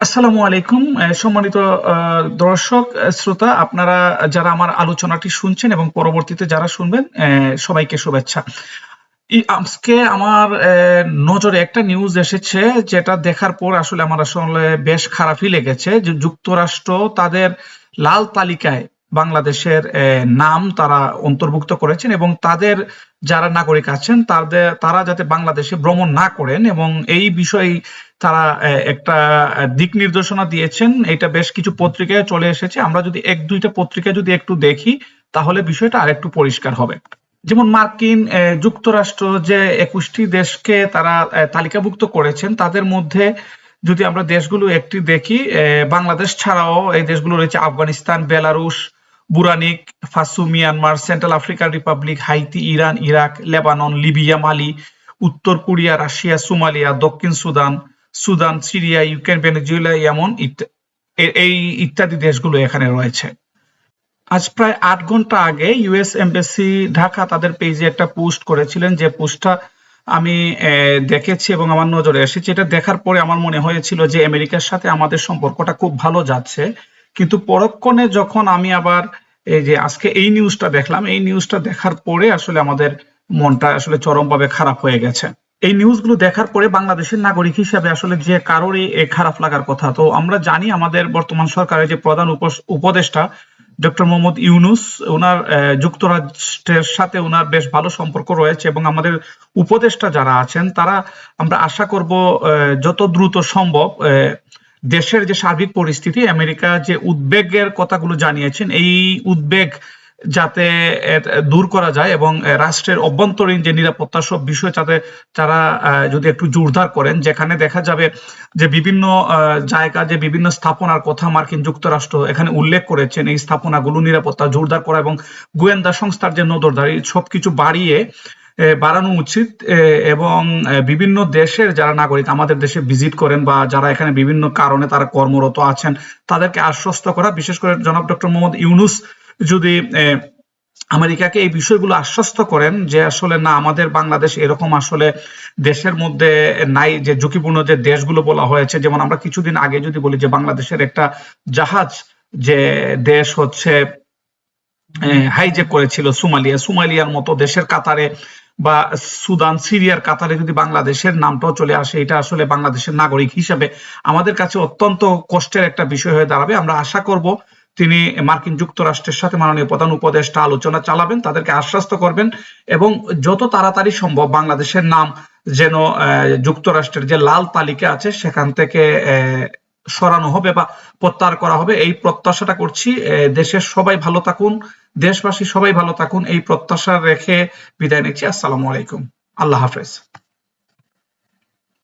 আসসালামু আলাইকুম সম্মানিত দর্শক শ্রোতা, আপনারা যারা আমার আলোচনাটি শুনছেন এবং পরবর্তীতে যারা শুনবেন সবাইকে শুভেচ্ছা। আজকে আমার নজরে একটা নিউজ এসেছে যেটা দেখার পর আসলে আমার আসলে বেশ খারাপই লেগেছে। যে যুক্তরাষ্ট্র তাদের লাল তালিকায় বাংলাদেশের নাম তারা অন্তর্ভুক্ত করেছেন এবং তাদের যারা নাগরিক আছেন, তাদের, তারা যাতে বাংলাদেশে ভ্রমণ না করেন এবং এই বিষয়ে তারা একটা দিক নির্দেশনা দিয়েছেন। এটা বেশ কিছু পত্রিকায় চলে এসেছে। আমরা যদি এক, দুইটা পত্রিকা যদি একটু দেখি, তাহলে বিষয়টা আরেকটু পরিষ্কার হবে। যেমন মার্কিন যুক্তরাষ্ট্র যে একুশটি দেশকে তারা তালিকাভুক্ত করেছেন, তাদের মধ্যে যদি আমরা দেশগুলো একটি দেখি বাংলাদেশ ছাড়াও এই দেশগুলো রয়েছে Afghanistan, Belarus Burkina, Faso, Myanmar, Central African Republic, Haiti, Iran, Iraq, Lebanon, Libya, Mali, উত্তর কোরিয়া, রাশিয়া, সোমালিয়া, দক্ষিণ Sudan Sudan, Syria, Ukraine, Venezuela এমন এই ইত্যাদি দেশগুলো এখানে রয়েছে। আজ প্রায় আট ঘণ্টা আগে ইউএস এমবাসি ঢাকা তাদের পেজে একটা পোস্ট করেছিলেন। যে পোস্টটা আমি দেখেছি এবং আমার নজরে এসেছে। এটা দেখার পরে আমার মনে হয়েছিল যে আমেরিকার সাথে আমাদের সম্পর্কটা খুব ভালো যাচ্ছে। কিন্তু পরক্ষণে যখন আমি আবার এই যে আজকে এই নিউজটা দেখলাম, এই নিউজটা দেখার পরে আসলে আমাদের মনটা আসলে চরমভাবে খারাপ হয়ে গেছে। এই নিউজগুলো দেখার পরে বাংলাদেশের নাগরিক হিসেবে আসলে যে কারোরই খারাপ লাগার কথা। তো আমরা জানি আমাদের বর্তমান সরকারের যে প্রধান উপ- উপদেষ্টা ডক্টর মোহাম্মদ ইউনুস ওনার যুক্তরাষ্ট্রের সাথে ওনার বেশ ভালো সম্পর্ক রয়েছে এবং আমাদের উপদেষ্টা যারা আছেন, তারা আমরা আশা করব যত দ্রুত সম্ভব দেশের যে সার্বিক পরিস্থিতি, আমেরিকা যে উদ্বেগের কথাগুলো জানিয়েছেন, এই উদ্বেগ যাতে দূর করা যায় এবং রাষ্ট্রের অভ্যন্তরীণ যে নিরাপত্তা সব বিষয় যাতে তারা যদি একটু জোরদার করেন, যেখানে দেখা যাবে যে বিভিন্ন জায়গা, যে বিভিন্ন স্থাপনার কথা মার্কিন যুক্তরাষ্ট্র এখানে উল্লেখ করেছেন, এই স্থাপনাগুলো নিরাপত্তা জোরদার করা এবং গোয়েন্দা সংস্থার যে নজরদারি, সবকিছু বাড়িয়ে বাড়ানো উচিত এবং বিভিন্ন দেশের যারা নাগরিক আমাদের দেশে ভিজিট করেন বা যারা এখানে বিভিন্ন কারণে তারা কর্মরত আছেন, তাদেরকে আশ্বস্ত করা। বিশেষ করে জনাব ডক্টর মোহাম্মদ ইউনুস যদি আমেরিকাকে এই বিষয়গুলো আশ্বস্ত করেন যে আসলে না, আমাদের বাংলাদেশ এরকম আসলে দেশের মধ্যে নাই, যে ঝুঁকিপূর্ণ যে দেশগুলো বলা হয়েছে, যেমন আমরা কিছুদিন আগে যদি বলি যে বাংলাদেশের একটা জাহাজ যে দেশ হচ্ছে হাইজেক করেছিল সোমালিয়া, সোমালিয়ার মতো দেশের কাতারে বা সুদান, সিরিয়ার, কাতারে যদি বাংলাদেশের নামটাও চলে আসে, এটা আসলে বাংলাদেশের নাগরিক হিসেবে আমাদের কাছে অত্যন্ত কষ্টের একটা বিষয় হয়ে দাঁড়াবে। আমরা আশা করব তিনি মার্কিন যুক্তরাষ্ট্রের সাথে মাননীয় প্রধান উপদেষ্টা আলোচনা চালাবেন, তাদেরকে আশ্বস্ত করবেন এবং যত তাড়াতাড়ি সম্ভব বাংলাদেশের নাম যেন যুক্তরাষ্ট্রের যে লাল তালিকা আছে, সেখান থেকে সরানো হবে বা প্রত্যাহার করা হবে, এই প্রত্যাশাটা করছি। দেশের সবাই ভালো থাকুন, দেশবাসী সবাই ভালো থাকুন, এই প্রত্যাশা রেখে বিদায় নিচ্ছি। আসসালামু আলাইকুম। আল্লাহ হাফেজ।